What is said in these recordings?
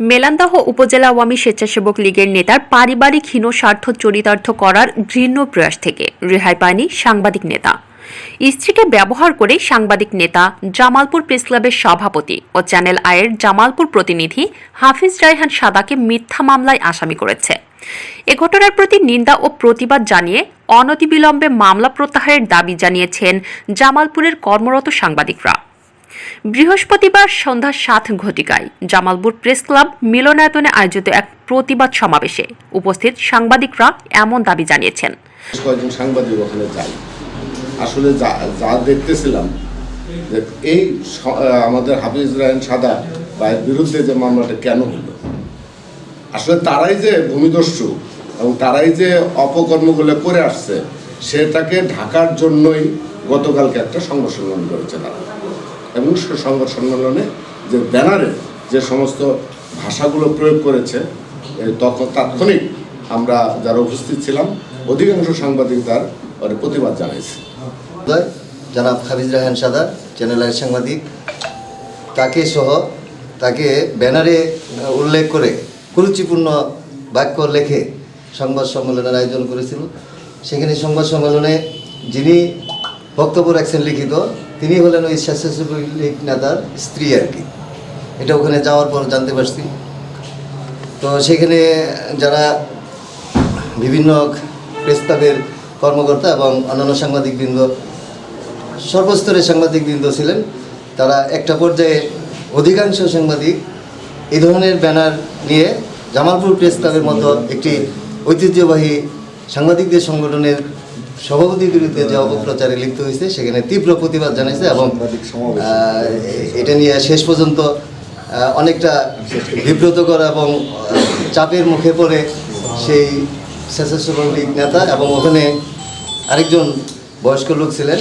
মেলান্দাহ উপজেলা আওয়ামী স্বেচ্ছাসেবক লীগের নেতার পারিবারিক হীন স্বার্থ চরিতার্থ করার ঘৃণ্য প্রয়াস থেকে রেহাই পায়নি সাংবাদিক নেতা। স্ত্রীকে ব্যবহার করে সাংবাদিক নেতা জামালপুর প্রেস ক্লাবের সভাপতি ও চ্যানেল আয়ের জামালপুর প্রতিনিধি হাফিজ রায়হান সাদাকে মিথ্যা মামলায় আসামি করেছে। এ ঘটনার প্রতি নিন্দা ও প্রতিবাদ জানিয়ে অনতিবিলম্বে মামলা প্রত্যাহারের দাবি জানিয়েছেন জামালপুরের কর্মরত সাংবাদিকরা। বৃহস্পতিবার সন্ধ্যা সাত ঘটিকায় জামালপুর প্রেস ক্লাব মিলনায়তনে আয়োজিত এক প্রতিবাদ সমাবেশে উপস্থিত সাংবাদিকরা এমন দাবি জানিয়েছেন। সাংবাদিক ওখানে যাই আসলে যা যা দেখতেছিলাম এই আমাদের হাফিজ রায়ন সাদা ভাইয়ের বিরুদ্ধে যে মামলাটা কেন হলো? আসলে তারাই যে ভূমিদস্যু এবং তারাই যে অপকর্মগুলো করে আসছে, সেটাকে ঢাকার জন্যই গতকালকে একটা সংবাদ সম্মেলন করেছে তারা। এবং সংবাদ সম্মেলনে যে ব্যানারে যে সমস্ত ভাষাগুলো প্রয়োগ করেছে তখন তাৎক্ষণিক আমরা যারা উপস্থিত ছিলাম, অধিকাংশ সাংবাদিক তার ওর প্রতিবাদ জানাইছে। জনাব হাফিজ রাহান সাদা চ্যানেলের সাংবাদিক। তাকে সহ, তাকে ব্যানারে উল্লেখ করে কুরুচিপূর্ণ বাক্য লেখে সংবাদ সম্মেলনের আয়োজন করেছিল। সেখানে সংবাদ সম্মেলনে যিনি বক্তব্য রাখছেন লিখিত তিনি হলেন ওই স্বেচ্ছাসেবী লীগ নেতার স্ত্রী আর কি। এটা ওখানে যাওয়ার পর জানতে পারছি। তো সেখানে যারা বিভিন্ন প্রেস ক্লাবের কর্মকর্তা এবং অন্যান্য সাংবাদিকবৃন্দ, সর্বস্তরের সাংবাদিকবৃন্দ ছিলেন, তারা একটা পর্যায়ে অধিকাংশ সাংবাদিক এই ধরনের ব্যানার নিয়ে জামালপুর প্রেস ক্লাবের মতো একটি ঐতিহ্যবাহী সাংবাদিকদের সংগঠনের সভাপতির বিরুদ্ধে যে অপপ্রচারে লিপ্ত হয়েছে সেখানে তীব্র প্রতিবাদ জানিয়েছে এবং এটা নিয়ে শেষ পর্যন্ত অনেকটা বিব্রতকর এবং চাপের মুখে পড়ে সেই স্বেচ্ছাসেবক লীগ নেতা এবং ওখানে আরেকজন বয়স্ক লোক ছিলেন।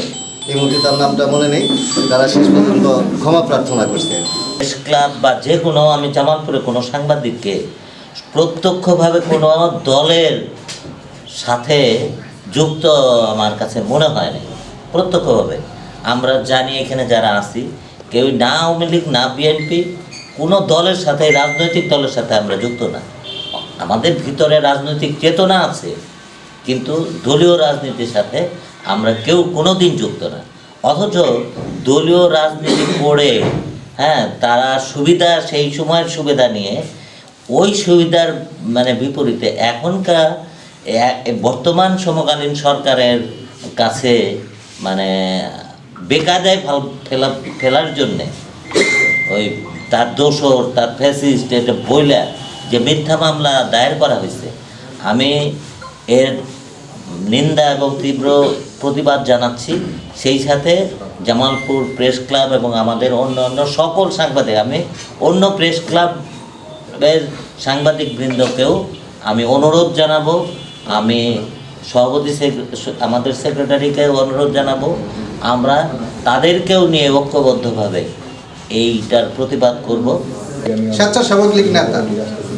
এই মুহূর্তে তার নামটা মনে নেই। তারা শেষ পর্যন্ত ক্ষমা প্রার্থনা করছে। প্রেস ক্লাব বা যে কোনো আমি জামালপুরে কোনো সাংবাদিককে প্রত্যক্ষভাবে কোনো দলের সাথে যুক্ত আমার কাছে মনে হয় না প্রত্যক্ষভাবে আমরা জানি এখানে যারা আছি, কেউ না আওয়ামী লীগ, না বিএনপি, কোনো দলের সাথে, রাজনৈতিক দলের সাথে আমরা যুক্ত না। আমাদের ভিতরে রাজনৈতিক চেতনা আছে, কিন্তু দলীয় রাজনীতির সাথে আমরা কেউ কোনো দিন যুক্ত না। অথচ দলীয় রাজনীতি করে হ্যাঁ তারা সুবিধা, সেই সময়ের সুবিধা নিয়ে, ওই সুবিধার মানে বিপরীতে এখনকার বর্তমান সমকালীন সরকারের কাছে মানে বেকায়দায় ফাল ফেলা ফেলার জন্যে, ওই তার দোষর, তার ফ্যাসিস্ট এটা বইলা যে মিথ্যা মামলা দায়ের করা হয়েছে, আমি এর নিন্দা এবং তীব্র প্রতিবাদ জানাচ্ছি। সেই সাথে জামালপুর প্রেস ক্লাব এবং আমাদের অন্য অন্য সকল সাংবাদিক, আমি অন্য প্রেস ক্লাবের সাংবাদিক বৃন্দকেও আমি অনুরোধ জানাব আমি সভাপতি আমাদের সেক্রেটারিকে অনুরোধ জানাব, আমরা তাদেরকেও নিয়ে ঐক্যবদ্ধভাবে এইটার প্রতিবাদ করব। স্বেচ্ছাসেবক লীগ নেতা,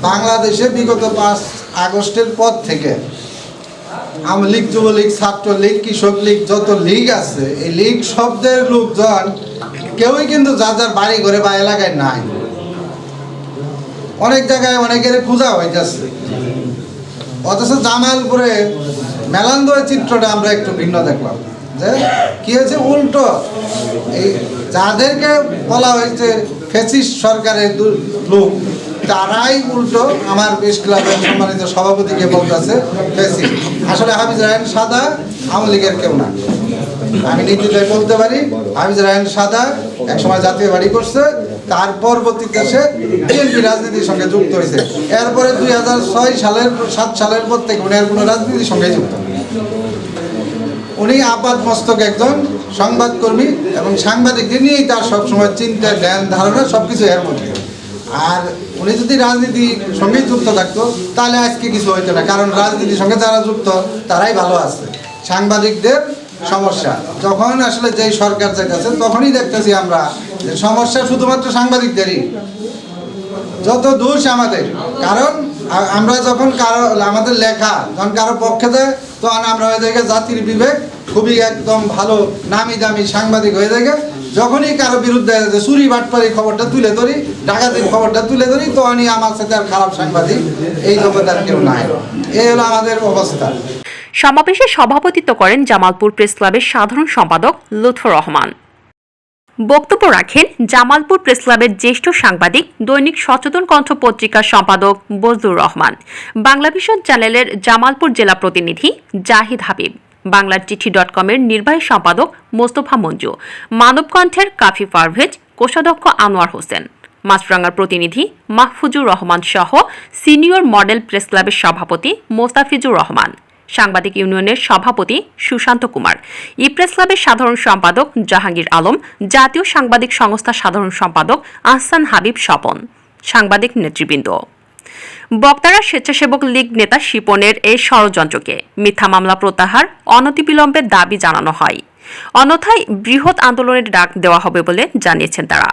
বাংলাদেশে বিগত পাঁচ আগস্টের পর থেকে আওয়ামী লীগ, যুবলীগ, ছাত্রলীগ, কৃষক লীগ, যত লীগ আছে, এই লীগ শব্দের লোকজন কেউই কিন্তু যার যার বাড়ি ঘরে বা এলাকায় নাই। অনেক জায়গায় অনেকের পূজা হয়ে যাচ্ছে অথচ জামালপুরে মেলান্দয় চিত্রটা আমরা একটু ভিন্ন দেখলাম, যে কি হয়েছে? উল্টো। এই যাদেরকে বলা হয়েছে ফেসিস্ট সরকারের লোক, তারাই উল্টো আমার বেশ ক্লাবের সম্মানিত সভাপতিকে বলতেছে ফেসিস্ট। আসলে হাফিজ রায়ন সাদা, আওয়ামী লীগের কেউ না। আমি নির্দ্বিধায় বলতে পারি, হাফিজ রায়ন সাদা একসময় জাতীয় বাড়ি করছে তার পরবর্তীতে সে বিএনপি রাজনীতির সঙ্গে যুক্ত হয়েছে। এরপরে দুই হাজার ছয় সালের, সাত সালের পর থেকে উনি আর কোনো রাজনীতির সঙ্গে যুক্ত উনি আপাত মস্তক একজন সংবাদকর্মী এবং সাংবাদিকদের নিয়েই তার সবসময় চিন্তা, জ্ঞান, ধারণা সব কিছু এর মধ্যে। আর উনি যদি রাজনীতির সঙ্গে যুক্ত থাকতো, তাহলে আজকে কিছু হইতো না, কারণ রাজনীতির সঙ্গে যারা যুক্ত, তারাই ভালো আছে। সাংবাদিকদের সমস্যা। যখন আসলে যেই সরকার চাইতেছে তখনই দেখতেছি আমরা যে সমস্যা শুধুমাত্র সাংবাদিকদেরই। যত দোষ আমাদের। কারণ আমরা যখন কারও, আমাদের লেখা যখন কারও পক্ষে দেয় তখন আমরা হয়ে যাই জাতির বিবেক খুবই একদম ভালো নামি দামি সাংবাদিক হয়ে যায় যখনই কারও বিরুদ্ধে চুরি বাটপারি খবরটা তুলে ধরি, ডাকাতির খবরটা তুলে ধরি, তখনই আমার সাথে আর খারাপ সাংবাদিক এই জগৎ আর কেউ নাই। এই হলো আমাদের অবস্থা। সমাবেশে সভাপতিত্ব করেন জামালপুর প্রেস ক্লাবের সাধারণ সম্পাদক লুৎফর রহমান। বক্তব্য রাখেন জামালপুর প্রেস ক্লাবের জ্যেষ্ঠ সাংবাদিক, দৈনিক সচেতন কণ্ঠ পত্রিকার সম্পাদক বজলুর রহমান। বাংলা ভিশন চ্যানেলের জামালপুর জেলা প্রতিনিধি জাহিদ হাবিব। বাংলার চিঠি ডট কমের নির্বাহী সম্পাদক মোস্তফা মঞ্জু। মানবকণ্ঠের কাফি পারভেজ কোষাধ্যক্ষ আনোয়ার হোসেন। মাছরাঙ্গার প্রতিনিধি মাহফুজুর রহমান সহ সিনিয়র মডেল প্রেস ক্লাবের সভাপতি মোস্তাফিজুর রহমান। সাংবাদিক ইউনিয়নের সভাপতি সুশান্ত কুমার। ই প্রেস ক্লাবের সাধারণ সম্পাদক জাহাঙ্গীর আলম, জাতীয় সাংবাদিক সংস্থা সাধারণ সম্পাদক আহসান হাবিব স্বপন, সাংবাদিক নেতৃবৃন্দ। বক্তারা স্বেচ্ছাসেবক লীগ নেতা শিপনের এই ষড়যন্ত্রকে মিথ্যা মামলা প্রত্যাহার, অনতিবিলম্বে দাবি জানানো হয়। অন্যথায় বৃহৎ আন্দোলনের ডাক দেওয়া হবে বলে জানিয়েছেন তারা।